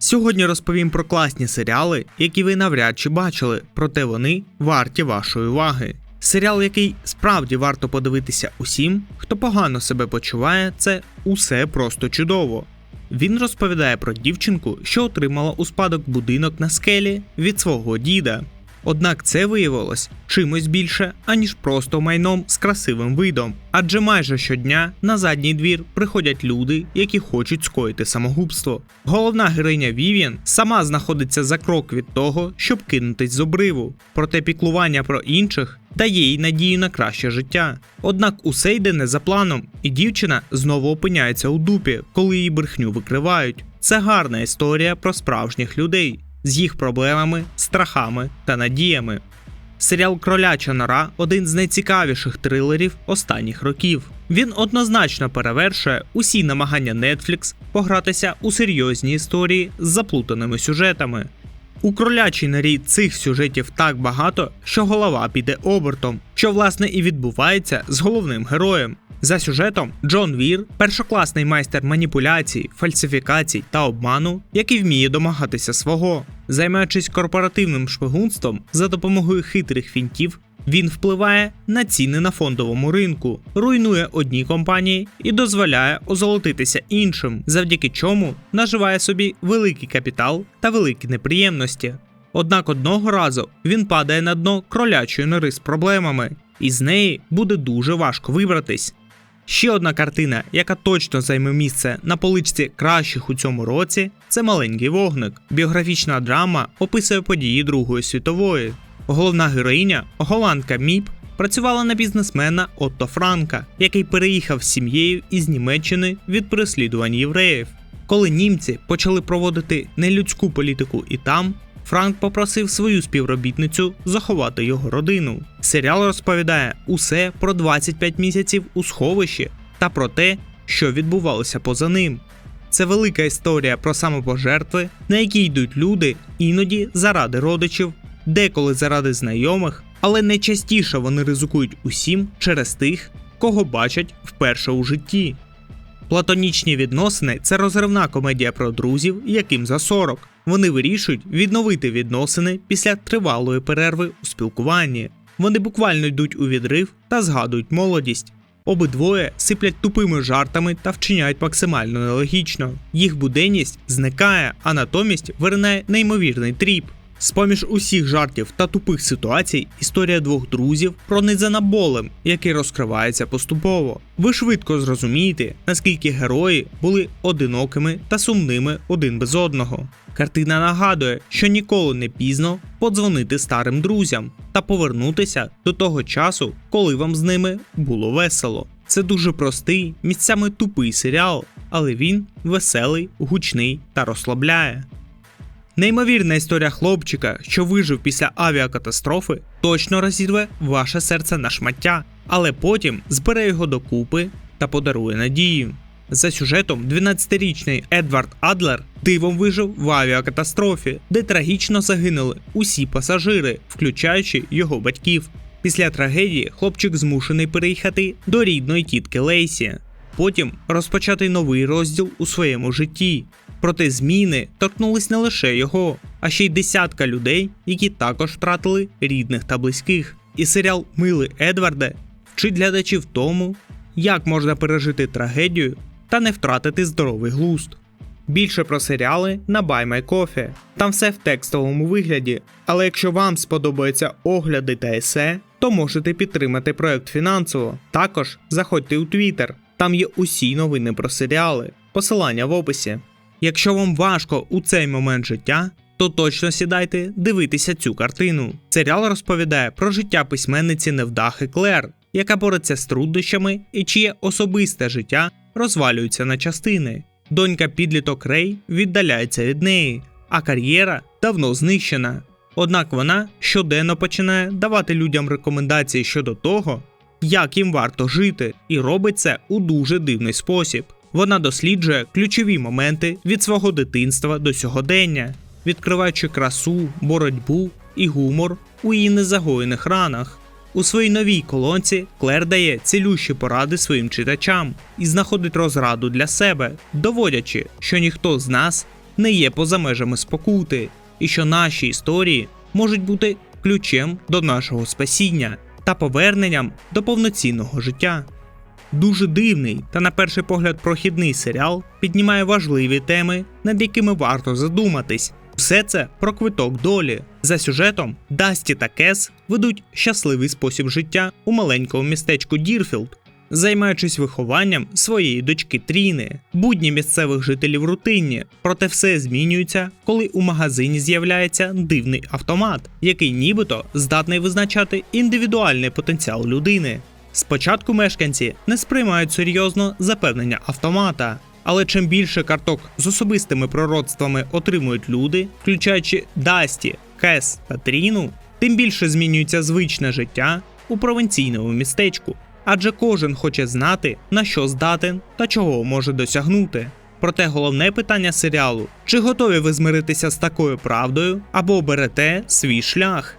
Сьогодні розповім про класні серіали, які ви навряд чи бачили, проте вони варті вашої уваги. Серіал, який справді варто подивитися усім, хто погано себе почуває, це усе просто чудово. Він розповідає про дівчинку, що отримала у спадок будинок на скелі від свого діда. Однак це виявилось чимось більше, аніж просто майном з красивим видом. Адже майже щодня на задній двір приходять люди, які хочуть скоїти самогубство. Головна героїня Вів'ян сама знаходиться за крок від того, щоб кинутись з обриву. Проте піклування про інших дає їй надію на краще життя. Однак усе йде не за планом, і дівчина знову опиняється у дупі, коли її брехню викривають. Це гарна історія про справжніх людей з їх проблемами, страхами та надіями. Серіал Кроляча нора один з найцікавіших трилерів останніх років. Він однозначно перевершує усі намагання Netflix погратися у серйозні історії з заплутаними сюжетами. У кролячій норі цих сюжетів так багато, що голова піде обертом, що власне і відбувається з головним героєм. За сюжетом Джон Вір першокласний майстер маніпуляцій, фальсифікацій та обману, який вміє домагатися свого. Займаючись корпоративним шпигунством за допомогою хитрих фінтів, він впливає на ціни на фондовому ринку, руйнує одні компанії і дозволяє озолотитися іншим, завдяки чому наживає собі великий капітал та великі неприємності. Однак одного разу він падає на дно кролячої нори з проблемами, і з неї буде дуже важко вибратись. Ще одна картина, яка точно займе місце на поличці кращих у цьому році, це маленький вогник. Біографічна драма описує події Другої світової. Головна героїня, голландка Міп, працювала на бізнесмена Отто Франка, який переїхав з сім'єю із Німеччини від переслідувань євреїв. Коли німці почали проводити нелюдську політику і там, Франк попросив свою співробітницю заховати його родину. Серіал розповідає усе про 25 місяців у сховищі та про те, що відбувалося поза ним. Це велика історія про самопожертви, на які йдуть люди іноді заради родичів, деколи заради знайомих, але найчастіше вони ризикують усім через тих, кого бачать вперше у житті. Платонічні відносини це розривна комедія про друзів, яким за 40. Вони вирішують відновити відносини після тривалої перерви у спілкуванні. Вони буквально йдуть у відрив та згадують молодість. Обидвоє сиплять тупими жартами та вчиняють максимально нелогічно. Їх буденність зникає, а натомість виринає неймовірний тріп. З поміж усіх жартів та тупих ситуацій історія двох друзів пронизана болем, який розкривається поступово. Ви швидко зрозумієте, наскільки герої були одинокими та сумними один без одного. Картина нагадує, що ніколи не пізно подзвонити старим друзям та повернутися до того часу, коли вам з ними було весело. Це дуже простий, місцями тупий серіал, але він веселий, гучний та розслабляє. Неймовірна історія хлопчика, що вижив після авіакатастрофи, точно розірве ваше серце на шмаття, але потім збере його докупи та подарує надію. За сюжетом, 12-річний Едвард Адлер дивом вижив в авіакатастрофі, де трагічно загинули усі пасажири, включаючи його батьків. Після трагедії хлопчик змушений переїхати до рідної тітки Лейсі. Потім розпочати новий розділ у своєму житті. Проте зміни торкнулись не лише його, а ще й десятка людей, які також втратили рідних та близьких. І серіал Мили Едварде вчить глядачів тому, як можна пережити трагедію та не втратити здоровий глузд. Більше про серіали на Buy My Coffee. Там все в текстовому вигляді. Але якщо вам сподобаються огляди та есе, то можете підтримати проект фінансово. Також заходьте у Twitter, там є усі новини про серіали. Посилання в описі. Якщо вам важко у цей момент життя, то точно сідайте дивитися цю картину. Серіал розповідає про життя письменниці невдахи Клер, яка бореться з труднощами і чиє особисте життя розвалюється на частини. Донька підліток Рей віддаляється від неї, а кар'єра давно знищена. Однак вона щоденно починає давати людям рекомендації щодо того, як їм варто жити, і робить це у дуже дивний спосіб. Вона досліджує ключові моменти від свого дитинства до сьогодення, відкриваючи красу, боротьбу і гумор у її незагоєних ранах. У своїй новій колонці Клер дає цілющі поради своїм читачам і знаходить розраду для себе, доводячи, що ніхто з нас не є поза межами спокути, і що наші історії можуть бути ключем до нашого спасіння та поверненням до повноцінного життя. Дуже дивний та на перший погляд прохідний серіал піднімає важливі теми, над якими варто задуматись. Все це про квиток долі. За сюжетом Дасті та Кес ведуть щасливий спосіб життя у маленькому містечку Дірфілд, займаючись вихованням своєї дочки Тріни. Будні місцевих жителів рутинні, проте все змінюється, коли у магазині з'являється дивний автомат, який нібито здатний визначати індивідуальний потенціал людини. Спочатку мешканці не сприймають серйозно запевнення автомата, але чим більше карток з особистими пророцтвами отримують люди, включаючи Дасті, Кес та Тріну, тим більше змінюється звичне життя у провінційному містечку, адже кожен хоче знати, на що здатен та чого може досягнути. Проте головне питання серіалу: чи готові ви змиритися з такою правдою або оберете свій шлях?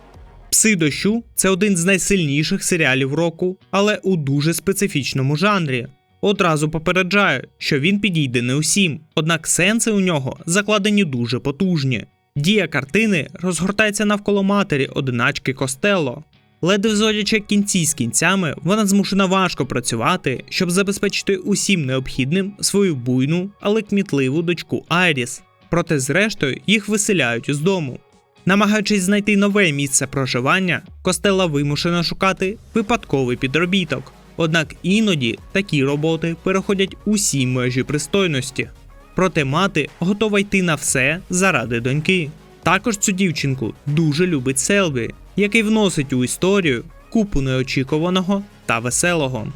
Пси дощу це один з найсильніших серіалів року, але у дуже специфічному жанрі. Одразу попереджаю, що він підійде не усім, однак сенси у нього закладені дуже потужні. Дія картини розгортається навколо матері одиначки Костело. Ледве зводячи кінці з кінцями, вона змушена важко працювати, щоб забезпечити усім необхідним свою буйну, але кмітливу дочку Айріс. Проте, зрештою, їх виселяють із дому. Намагаючись знайти нове місце проживання, Костела вимушена шукати випадковий підробіток. Однак іноді такі роботи переходять усі межі пристойності. Проте мати готова йти на все заради доньки. Також цю дівчинку дуже любить Селві, який вносить у історію купу неочікуваного та веселого.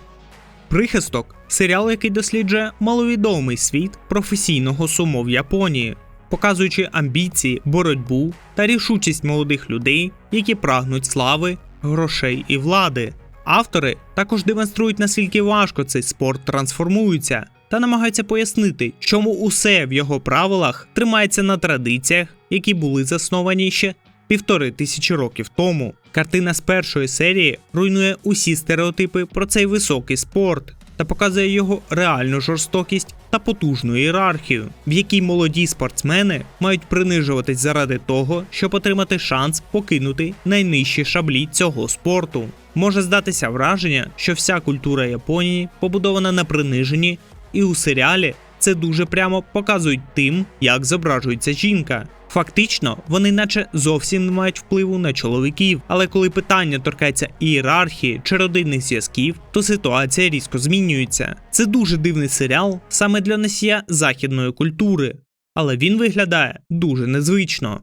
Прихисток серіал, який досліджує маловідомий світ професійного сумо в Японії, показуючи амбіції, боротьбу та рішучість молодих людей, які прагнуть слави, грошей і влади. Автори також демонструють, наскільки важко цей спорт трансформується, та намагаються пояснити, чому усе в його правилах тримається на традиціях, які були засновані ще півтори тисячі років тому. Картина з першої серії руйнує усі стереотипи про цей високий спорт та показує його реальну жорстокість та потужну ієрархію, в якій молоді спортсмени мають принижуватись заради того, щоб отримати шанс покинути найнижчі шаблі цього спорту. Може здатися враження, що вся культура Японії побудована на приниженні, і у серіалі це дуже прямо показують тим, як зображується жінка. Фактично, вони наче зовсім не мають впливу на чоловіків, але коли питання торкається ієрархії чи родинних зв'язків, то ситуація різко змінюється. Це дуже дивний серіал саме для носія західної культури, але він виглядає дуже незвично.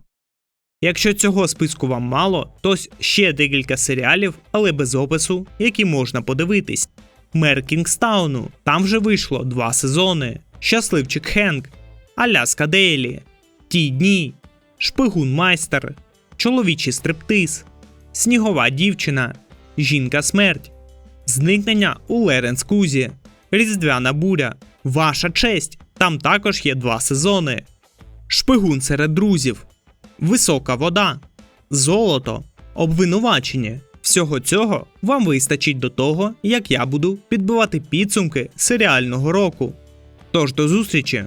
Якщо цього списку вам мало, то ще декілька серіалів, але без опису, які можна подивитись. Мер Кінгстауну, там вже вийшло два сезони. Щасливчик Хенк, Аляска Дейлі, Ті дні, Шпигун Майстер, Чоловічий стриптиз, Снігова дівчина, Жінка смерть, Зникнення у Леренс Кузі, Різдвяна буря, Ваша честь. Там також є два сезони. Шпигун серед друзів, Висока вода, Золото, Обвинувачення. Всього цього вам вистачить до того, як я буду підбивати підсумки серіального року. Тож до зустрічі!